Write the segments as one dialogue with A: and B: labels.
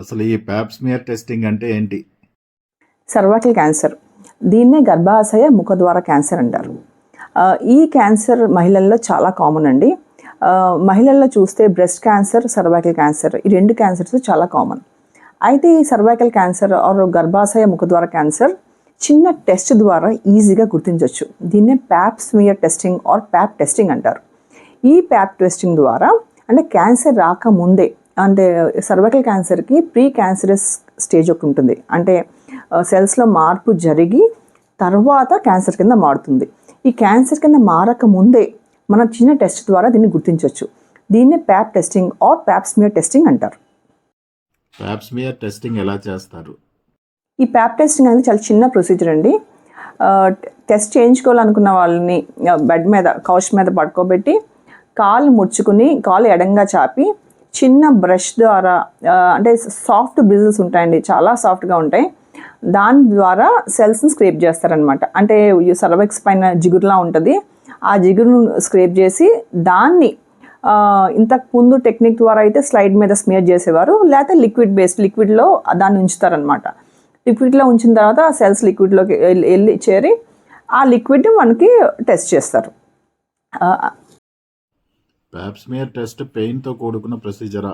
A: అసలు ఈ Pap smear testing అంటే ఏంటి?
B: సర్వాకిల్ క్యాన్సర్ దీన్నే గర్భాశయ ముఖద్వార క్యాన్సర్ అంటారు. ఈ క్యాన్సర్ మహిళల్లో చాలా కామన్ అండి. మహిళల్లో చూస్తే బ్రెస్ట్ క్యాన్సర్ సర్వైకల్ క్యాన్సర్ ఈ రెండు క్యాన్సర్స్ చాలా కామన్ అయితే ఈ సర్వైకల్ క్యాన్సర్ ఆర్ గర్భాశయ ముఖద్వార క్యాన్సర్ చిన్న టెస్ట్ ద్వారా ఈజీగా గుర్తించవచ్చు దీన్నే pap smear testing or pap testing అంటారు. ఈ ప్యాప్ టెస్టింగ్ ద్వారా అంటే క్యాన్సర్ రాకముందే అంటే సర్వైకల్ క్యాన్సర్కి ప్రీ క్యాన్సరస్ స్టేజ్ ఒకటి ఉంటుంది. అంటే సెల్స్లో మార్పు జరిగి తర్వాత క్యాన్సర్ కింద మారుతుంది. ఈ క్యాన్సర్ కింద మారక ముందే మన చిన్న టెస్ట్ ద్వారా దీన్ని గుర్తించవచ్చు దీన్ని pap testing or pap smear testing అంటారు.
A: ప్యాప్స్మియర్ టెస్టింగ్ ఎలా చేస్తారు?
B: ఈ ప్యాప్ టెస్టింగ్ అనేది చాలా చిన్న ప్రొసీజర్ అండి. టెస్ట్ చేయించుకోవాలనుకున్న వాళ్ళని బెడ్ మీద కౌచ్ మీద పడుకోబెట్టి కాలు ముడుచుకుని కాలు ఎడంగా చాపి చిన్న బ్రష్ ద్వారా అంటే సాఫ్ట్ బ్రిజిల్స్ ఉంటాయండి చాలా సాఫ్ట్గా ఉంటాయి. దాని ద్వారా సెల్స్ని స్క్రేప్ చేస్తారనమాట. అంటే సర్వెక్స్ పైన జిగురులా ఉంటుంది. ఆ జిగురును స్క్రేప్ చేసి దాన్ని ఇంతకు ముందు టెక్నిక్ ద్వారా అయితే స్లైడ్ మీద స్మియర్ చేసేవారు. లేకపోతే లిక్విడ్ బేస్డ్ లిక్విడ్లో దాన్ని ఉంచుతారనమాట. లిక్విడ్లో ఉంచిన తర్వాత ఆ సెల్స్ లిక్విడ్లోకి వెళ్ళి వెళ్ళి చేరి ఆ లిక్విడ్ మనకి టెస్ట్ చేస్తారు.
A: ప్యాప్స్మియర్ టెస్ట్ పెయిన్తో కూడుకున్న ప్రొసీజరా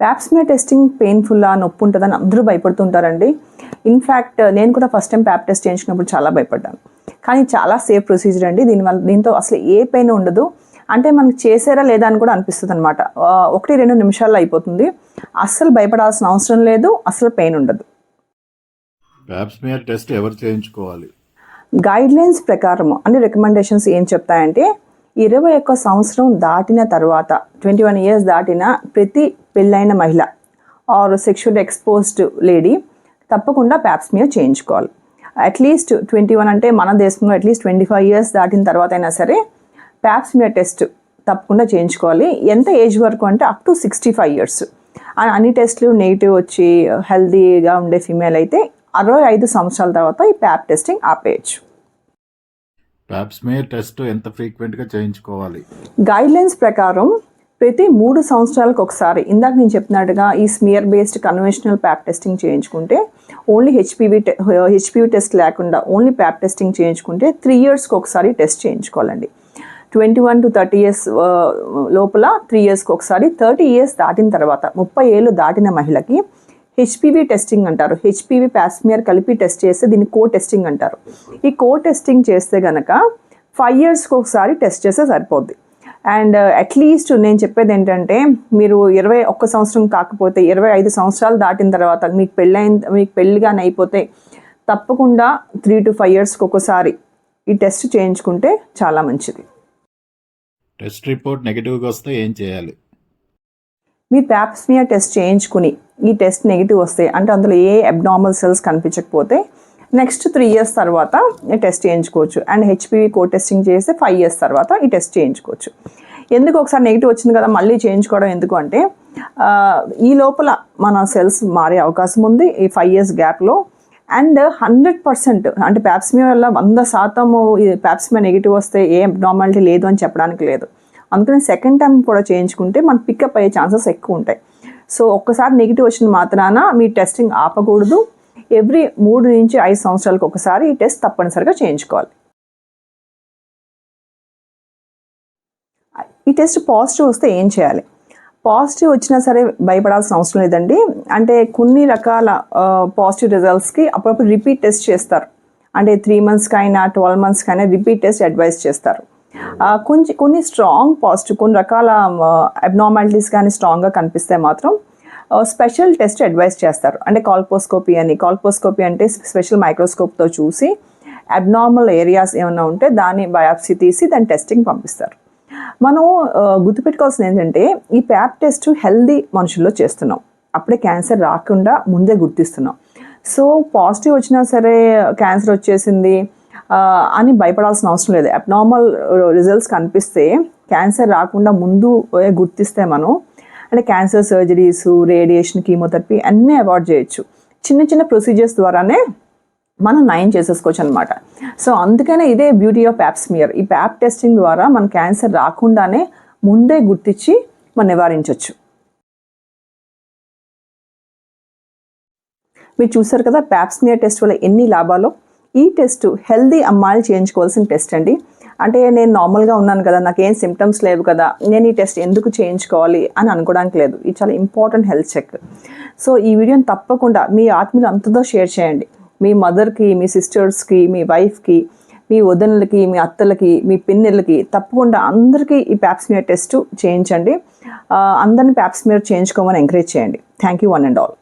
B: ప్యాప్స్మియర్ టెస్టింగ్ పెయిన్ఫుల్లా నొప్పి ఉంటుందని అందరూ భయపడుతుంటారండి. ఇన్ఫ్యాక్ట్ నేను కూడా ఫస్ట్ టైం ప్యాప్ టెస్ట్ చేయించుకున్నప్పుడు చాలా భయపడ్డాను. కానీ చాలా సేఫ్ ప్రొసీజర్ అండి. దీనివల్ల దీంతో అసలు ఏ పెయిన్ ఉండదు. అంటే మనకి చేసారా లేదా అని కూడా అనిపిస్తుంది అనమాట ఒకటి రెండు నిమిషాల్లో అయిపోతుంది. అస్సలు భయపడాల్సిన అవసరం లేదు. అసలు పెయిన్ ఉండదు.
A: ప్యాప్స్మియర్ టెస్ట్ ఎవరు చేయించుకోవాలి?
B: గైడ్ లైన్స్ ప్రకారం అంటే రికమెండేషన్స్ ఏం చెప్తాయంటే ఇరవై ఒక్క సంవత్సరం దాటిన తర్వాత ట్వంటీ వన్ ఇయర్స్ దాటిన ప్రతి పెళ్ళైన మహిళ ఆర్ సెక్షువల్ ఎక్స్పోజ్డ్ లేడీ తప్పకుండా ప్యాప్స్మియర్ చేయించుకోవాలి. అట్లీస్ట్ ట్వంటీ వన్ అంటే మన దేశంలో అట్లీస్ట్ ట్వంటీ ఫైవ్ ఇయర్స్ దాటిన తర్వాత అయినా సరే ప్యాప్స్మియర్ టెస్ట్ తప్పకుండా చేయించుకోవాలి. ఎంత ఏజ్ వరకు అంటే up to sixty five years అన్ని టెస్ట్లు నెగిటివ్ వచ్చి హెల్తీగా ఉండే ఫీమేల్ అయితే అరవై ఐదు సంవత్సరాల తర్వాత ఈ ప్యాప్ టెస్టింగ్ ఆపేయచ్చు.
A: ప్యాప్స్మియర్ టెస్ట్ ఎంత ఫ్రీక్వెంట్గా చేయించుకోవాలి?
B: గైడ్లైన్స్ ప్రకారం ప్రతి మూడు సంవత్సరాలకు ఒకసారి ఇందాక నేను చెప్పినట్టుగా ఈ smear based conventional pap testing చేయించుకుంటే ఓన్లీ హెచ్పివి హెచ్పివి టెస్ట్ లేకుండా ఓన్లీ ప్యాప్ టెస్టింగ్ చేయించుకుంటే త్రీ ఇయర్స్కి ఒకసారి test చేయించుకోవాలండి. Twenty one to thirty years లోపల త్రీ ఇయర్స్కి ఒకసారి థర్టీ ఇయర్స్ దాటిన తర్వాత ముప్పై ఏళ్ళు దాటిన మహిళకి హెచ్పివి టెస్టింగ్ అంటారు. హెచ్పివి ప్యాస్మియర్ కలిపి టెస్ట్ చేస్తే దీన్ని కో టెస్టింగ్ అంటారు. ఈ కో టెస్టింగ్ చేస్తే గనక ఫైవ్ ఇయర్స్కి ఒకసారి టెస్ట్ చేస్తే సరిపోద్ది. అండ్ అట్లీస్ట్ నేను చెప్పేది ఏంటంటే మీరు ఇరవై ఒక్క సంవత్సరం కాకపోతే ఇరవై ఐదు సంవత్సరాలు దాటిన తర్వాత మీకు పెళ్ళైన మీకు పెళ్ళిగానే అయిపోతే తప్పకుండా త్రీ టు ఫైవ్ ఇయర్స్కి ఒకసారి ఈ టెస్ట్ చేయించుకుంటే చాలా మంచిది.
A: టెస్ట్ రిపోర్ట్ నెగిటివ్గా వస్తే ఏం చేయాలి?
B: మీరు ప్యాప్స్మియర్ టెస్ట్ చేయించుకుని ఈ టెస్ట్ నెగిటివ్ వస్తే అంటే అందులో ఏ అబ్నార్మల్ సెల్స్ కనిపించకపోతే నెక్స్ట్ త్రీ ఇయర్స్ తర్వాత ఈ టెస్ట్ చేయించుకోవచ్చు. అండ్ హెచ్పివి కో టెస్టింగ్ చేస్తే ఫైవ్ ఇయర్స్ తర్వాత ఈ టెస్ట్ చేయించుకోవచ్చు. ఎందుకు ఒకసారి నెగిటివ్ వచ్చింది కదా మళ్ళీ చేయించుకోవడం ఎందుకు అంటే ఈ లోపల మన సెల్స్ మారే అవకాశం ఉంది ఈ ఫైవ్ ఇయర్స్ గ్యాప్లో అండ్ హండ్రెడ్ పర్సెంట్ అంటే ప్యాప్స్మియర్ వల్ల వంద శాతము ప్యాప్స్మియర్ నెగిటివ్ వస్తే ఏ అబ్నార్మాలిటీ లేదు అని చెప్పడానికి లేదు. అందుకని సెకండ్ టైం కూడా చేయించుకుంటే మనం పికప్ అయ్యే ఛాన్సెస్ ఎక్కువ ఉంటాయి. సో ఒక్కసారి నెగిటివ్ వచ్చిన మాత్రాన మీ టెస్టింగ్ ఆపకూడదు. ఎవ్రీ మూడు నుంచి ఐదు సంవత్సరాలకు ఒకసారి ఈ టెస్ట్ తప్పనిసరిగా చేయించుకోవాలి. ఈ టెస్ట్ పాజిటివ్ వస్తే ఏం చేయాలి? పాజిటివ్ వచ్చినా సరే భయపడాల్సిన అవసరం లేదండి. అంటే కొన్ని రకాల పాజిటివ్ రిజల్ట్స్కి అప్పుడప్పుడు రిపీట్ టెస్ట్ చేస్తారు. అంటే త్రీ మంత్స్కి అయినా ట్వెల్వ్ మంత్స్కి అయినా రిపీట్ టెస్ట్ అడ్వైస్ చేస్తారు. కొంచెం కొన్ని స్ట్రాంగ్ పాజిటివ్ కొన్ని రకాల అబ్నార్మాలిటీస్ కానీ స్ట్రాంగ్గా కనిపిస్తే మాత్రం స్పెషల్ టెస్ట్ అడ్వైస్ చేస్తారు. అంటే కాల్పోస్కోపీ అని. కాల్పోస్కోపీ అంటే స్పెషల్ మైక్రోస్కోప్తో చూసి అబ్నార్మల్ ఏరియాస్ ఏమైనా ఉంటే దాన్ని బయాప్సీ తీసి దాని టెస్టింగ్ పంపిస్తారు. మనం గుర్తుపెట్టుకోవాల్సింది ఏంటంటే ఈ ప్యాప్ టెస్ట్ హెల్దీ మనుషుల్లో చేస్తున్నాం. అప్పుడే క్యాన్సర్ రాకుండా ముందే గుర్తిస్తున్నాం. సో పాజిటివ్ వచ్చినా సరే క్యాన్సర్ వచ్చేసింది అని భయపడాల్సిన అవసరం లేదు. అబ్నార్మల్ రిజల్ట్స్ కనిపిస్తే క్యాన్సర్ రాకుండా ముందు గుర్తిస్తే మనం అంటే క్యాన్సర్ సర్జరీస్ రేడియేషన్ కీమోథెరపీ అన్నీ అవాయిడ్ చేయొచ్చు. చిన్న చిన్న ప్రొసీజర్స్ ద్వారానే మనం నయం చేసేసుకోవచ్చు అనమాట సో అందుకనే ఇదే బ్యూటీ ఆఫ్ ప్యాప్స్మియర్ ఈ ప్యాప్ టెస్టింగ్ ద్వారా మన క్యాన్సర్ రాకుండానే ముందే గుర్తించి మనం నివారించవచ్చు మీరు చూసారు కదా ప్యాప్స్మియర్ టెస్ట్ వల్ల ఎన్ని లాభాలు? ఈ టెస్ట్ హెల్దీ అమ్మాయిలు చేయించుకోవాల్సిన టెస్ట్ అండి. అంటే నేను నార్మల్గా ఉన్నాను కదా నాకు ఏం సిమ్టమ్స్ లేవు కదా నేను ఈ టెస్ట్ ఎందుకు చేయించుకోవాలి అని అనుకోవడానికి లేదు. ఇది చాలా ఇంపార్టెంట్ హెల్త్ చెక్. సో ఈ వీడియోని తప్పకుండా మీ ఆత్మీయులు అంతతో షేర్ చేయండి. మీ మదర్కి మీ సిస్టర్స్కి మీ వైఫ్కి మీ వదినలకి మీ అత్తలకి మీ పిన్నెలకి తప్పకుండా అందరికీ ఈ ప్యాప్స్మియర్ టెస్ట్ చేయించండి. అందరిని ప్యాప్స్మియర్ చేయించుకోమని ఎంకరేజ్ చేయండి. Thank you one and all